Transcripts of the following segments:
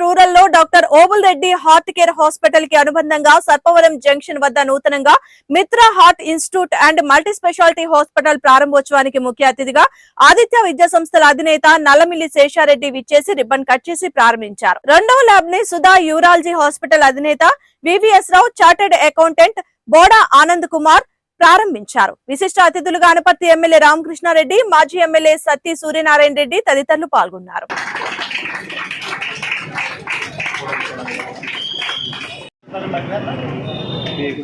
రూరల్లో doctor Obul Reddy heart care హాస్పిటల్కి అనుబంధంగా సర్పవరం జంక్షన్ వద్ద నూతనంగా Mitra heart institute and multi speciality hospital ప్రారంభోత్సవానికి ముఖ్య అతిథిగా ఆదిత్య విద్యా సంస్థల అధినేత నల్లమిల్లి శేషారెడ్డి విచ్చేసి రిబ్బన్ కట్ చేసి ప్రారంభించారు. రెండవ ల్యాబ్ని సుధా యూరాలజీ హాస్పిటల్ అధినేత VVS Rao chartered accountant Boda Anand Kumar ప్రారంభించారు. విశిష్ట అతిథులుగా అనపర్తి ఎమ్మెల్యే రామకృష్ణారెడ్డి మాజీ ఎమ్మెల్యే సత్తి సూర్యనారాయణ రెడ్డి తదితరులు పాల్గొన్నారు.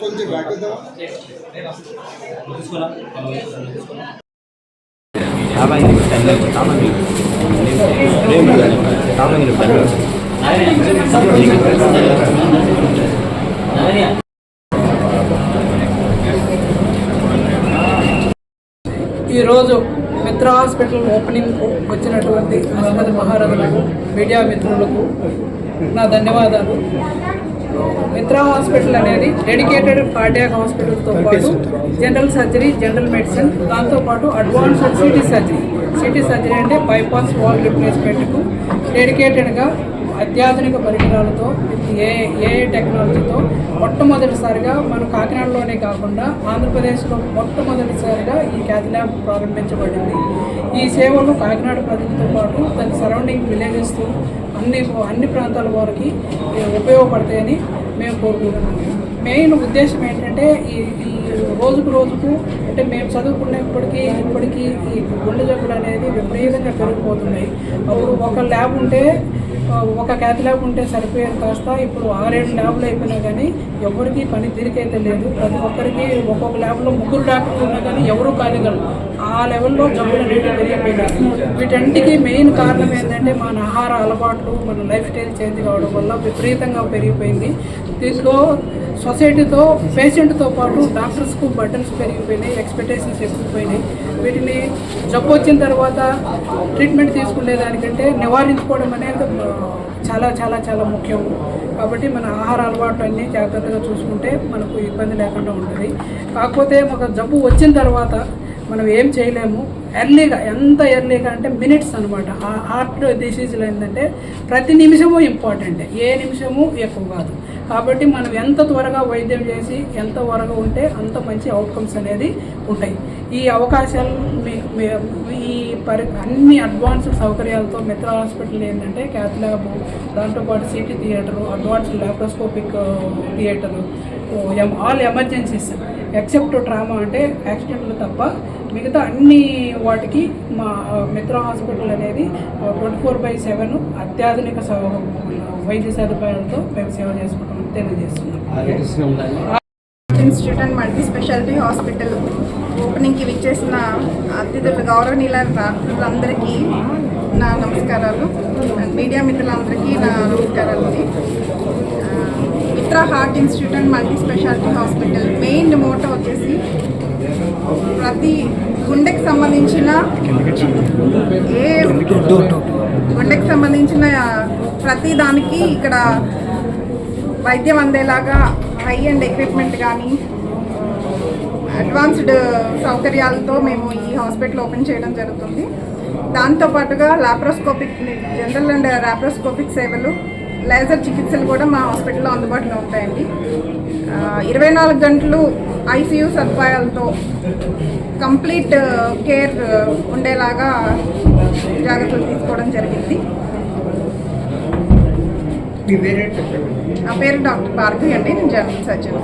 కొంచెం బ్యాక్ వద్దామా సామాన్యులు పెన్ను సామాన్యులు సామాన్యులు ఈరోజు మిత్ర హాస్పిటల్ ఓపెనింగ్ వచ్చినటువంటి మహమ్మద్ మహారథులకు మీడియా మిత్రులకు నా ధన్యవాదాలు. మిత్ర హాస్పిటల్ అనేది డెడికేటెడ్ కార్డియాక్ హాస్పిటల్తో పాటు జనరల్ సర్జరీ జనరల్ మెడిసిన్ దాంతోపాటు advanced CT surgery. CT surgery అంటే బైపాస్ వాల్ రిప్లేస్మెంట్కు డెడికేటెడ్గా అత్యాధునిక పరికరాలతో ఏ ఏ టెక్నాలజీతో మొట్టమొదటిసారిగా మన కాకినాడలోనే కాకుండా ఆంధ్రప్రదేశ్లో మొట్టమొదటిసారిగా ఈ క్యాథ్ ల్యాబ్ ప్రారంభించబడింది. ఈ సేవలు కాకినాడ ప్రజలతో పాటు దాని సరౌండింగ్ విలేజెస్ అన్ని అన్ని ప్రాంతాల వారికి ఉపయోగపడతాయని మేము కోరుకుంటున్నాము మెయిన్ ఉద్దేశం ఏంటంటే ఈ ఈ రోజుకు రోజుకు అంటే మేము చదువుకునేప్పటికీ ఇప్పటికీ ఈ గుండె జబ్బులు అనేది విపరీతంగా పెరిగిపోతున్నాయి. అప్పుడు ఒక ల్యాబ్ ఉంటే ఒక క్యాథ్ ల్యాబ్ ఉంటే సరిపోయేది కాస్త. ఇప్పుడు ఆరేడు ల్యాబ్లు అయిపోయినా కానీ ఎవరికి పని తీరికైతే లేదు. ప్రతి ఒక్కరికి ఒక్కొక్క ల్యాబ్లో ముగ్గురు డాక్టర్లు ఉన్నా కానీ ఎవరు ఖాళీగలరు ఆ లెవెల్లో జబ్బులు అనేవి పెరిగిపోయినాయి. వీటన్నిటికీ మెయిన్ కారణం ఏంటంటే మన ఆహార అలవాట్లు మన లైఫ్ స్టైల్ చేంజ్ కావడం వల్ల విపరీతంగా పెరిగిపోయింది. దీంట్లో సొసైటీతో పేషెంట్తో పాటు డాక్టర్స్కు బటన్స్ పెరిగిపోయినాయి ఎక్స్పెక్టేషన్స్ ఎక్కువైపోయినాయి. వీటిని జబ్బు వచ్చిన తర్వాత ట్రీట్మెంట్ తీసుకునే దానికంటే నివారించుకోవడం అనేది చాలా చాలా చాలా ముఖ్యం. కాబట్టి మన ఆహార అలవాట్లు అన్నీ జాగ్రత్తగా చూసుకుంటే మనకు ఇబ్బంది లేకుండా ఉంటుంది. కాకపోతే ఒక జబ్బు వచ్చిన తర్వాత మనం ఏం చేయలేము. ఎర్లీగా ఎంత ఎర్లీగా అంటే మినిట్స్ అనమాట హార్ట్ డిసీజ్లో ఏంటంటే ప్రతి నిమిషము ఇంపార్టెంట్ ఏ నిమిషము ఎక్కువ కాదు. కాబట్టి మనం ఎంత త్వరగా వైద్యం చేసి ఎంత త్వరగా ఉంటే అంత మంచి అవుట్కమ్స్ అనేది ఉంటాయి. ఈ అవకాశాలు మీ- మీ- ఈ పరి అన్ని అడ్వాన్స్డ్ సౌకర్యాలతో మిత్ర హాస్పిటల్ ఏంటంటే క్యాత్ ల్యాబ్ దాంతోపాటు CT theatre advanced laparoscopic theatre ఎం ఆల్ ఎమర్జెన్సీస్ ఎక్సెప్ట్ ట్రామా అంటే యాక్సిడెంట్లు తప్ప మిగతా అన్ని వాటికి మా మిత్ర హాస్పిటల్ అనేది ట్వంటీ ఫోర్ బై సెవెన్ అత్యాధునిక సౌ- వైద్య సదుపాయాలతో మేము సేవ చేసుకుంటామని తెలియజేస్తున్నాం. Institute and multi speciality hospital ఓపెనింగ్కి విచ్చేసిన అతిథులు గౌరవనీయుల అందరికీ నా నమస్కారాలు. మీడియా మిత్రులందరికీ నా నమస్కారాలు Mitra heart institute and multi speciality hospital main motto వచ్చేసి ప్రతి గుండెకి సంబంధించిన ఏ గుండెకి సంబంధించిన ప్రతి దానికి ఇక్కడ వైద్యం అందేలాగా హై అండ్ ఎక్విప్మెంట్ కానీ అడ్వాన్స్డ్ సౌకర్యాలతో మేము ఈ హాస్పిటల్ ఓపెన్ చేయడం జరుగుతుంది. దాంతో పాటుగా లాప్రోస్కోపిక్ జనరల్ అండ్ లాప్రోస్కోపిక్ సేవలు లేజర్ చికిత్సలు కూడా మా హాస్పిటల్లో అందుబాటులో ఉంటాయండి. ఇరవై నాలుగు గంటలు ఐసీయూ సదుపాయాలతో కంప్లీట్ కేర్ ఉండేలాగా జాగ్రత్తలు తీసుకోవడం జరిగింది. నా పేరు డాక్టర్ భారతి అండి నేను జనరల్ సర్జన్.